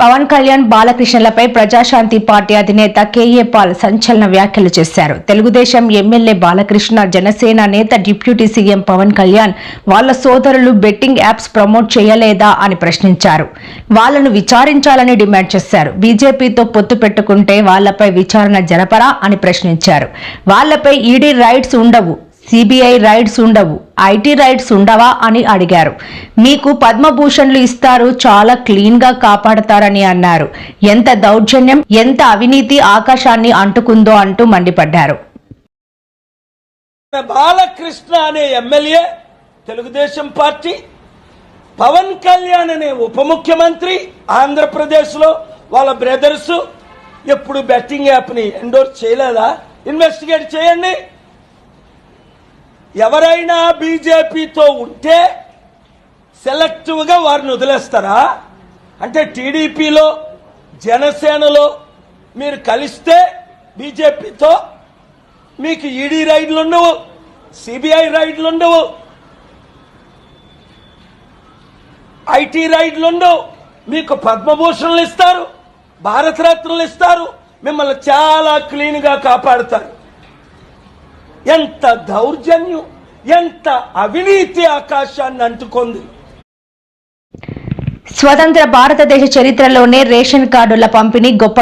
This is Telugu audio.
పవన్ కళ్యాణ్ బాలకృష్ణలపై ప్రజాశాంతి పార్టీ అధినేత కేఏ పాల్ సంచలన వ్యాఖ్యలు చేశారు. తెలుగుదేశం ఎమ్మెల్యే బాలకృష్ణ జనసేన నేత డిప్యూటీ సీఎం పవన్ కళ్యాణ్ వాళ్ళ సోదరులు బెట్టింగ్ యాప్స్ ప్రమోట్ చేయలేదా అని ప్రశ్నించారు. వాళ్ళను విచారించాలని డిమాండ్ చేశారు. బీజేపీతో పొత్తు పెట్టుకుంటే వాళ్ళపై విచారణ జరపరా అని ప్రశ్నించారు. వాళ్ళపై ఈడీ రైట్స్ ఉండవు. సిబిఐ రైట్స్ ఉండవు. ఐటీ రైట్స్ ఉండవా అని అడిగారు. మీకు పద్మభూషణ్లు ఇస్తారు చాలా క్లీన్గా కాపాడతారని అన్నారు. ఎంత దౌర్జన్యం ఎంత అవినీతి ఆకాశాన్ని అంటుకుందో అంటూ మండిపడ్డారు. బాలకృష్ణ అనే ఎమ్మెల్యే తెలుగుదేశం పార్టీ పవన్ కళ్యాణ్ అనే ఉప ముఖ్యమంత్రి ఆంధ్రప్రదేశ్లో వాళ్ళ బ్రదర్స్ ఎప్పుడు బెట్టింగ్ యాప్ని ఎండోర్స్ చేయలేదా? ఇన్వెస్టిగేట్ చేయండి. ఎవరైనా బీజేపీతో ఉంటే సెలెక్టివ్గా వారిని వదిలేస్తారా? అంటే టీడీపీలో జనసేనలో మీరు కలిస్తే బీజేపీతో మీకు ఈడీ రైడ్లు ఉండవు సిబిఐ రైడ్లు ఉండవు ఐటీ రైడ్లు ఉండవు. మీకు పద్మభూషణలు ఇస్తారు భారతరత్నలు ఇస్తారు మిమ్మల్ని చాలా క్లీన్గా కాపాడుతారు. ఎంత దౌర్జన్యం ఎంత అవినీతి ఆకాశాన్ని అంటుకుంది. స్వతంత్ర భారతదేశ చరిత్రలోనే రేషన్ కార్డుల పంపిణీ గొప్ప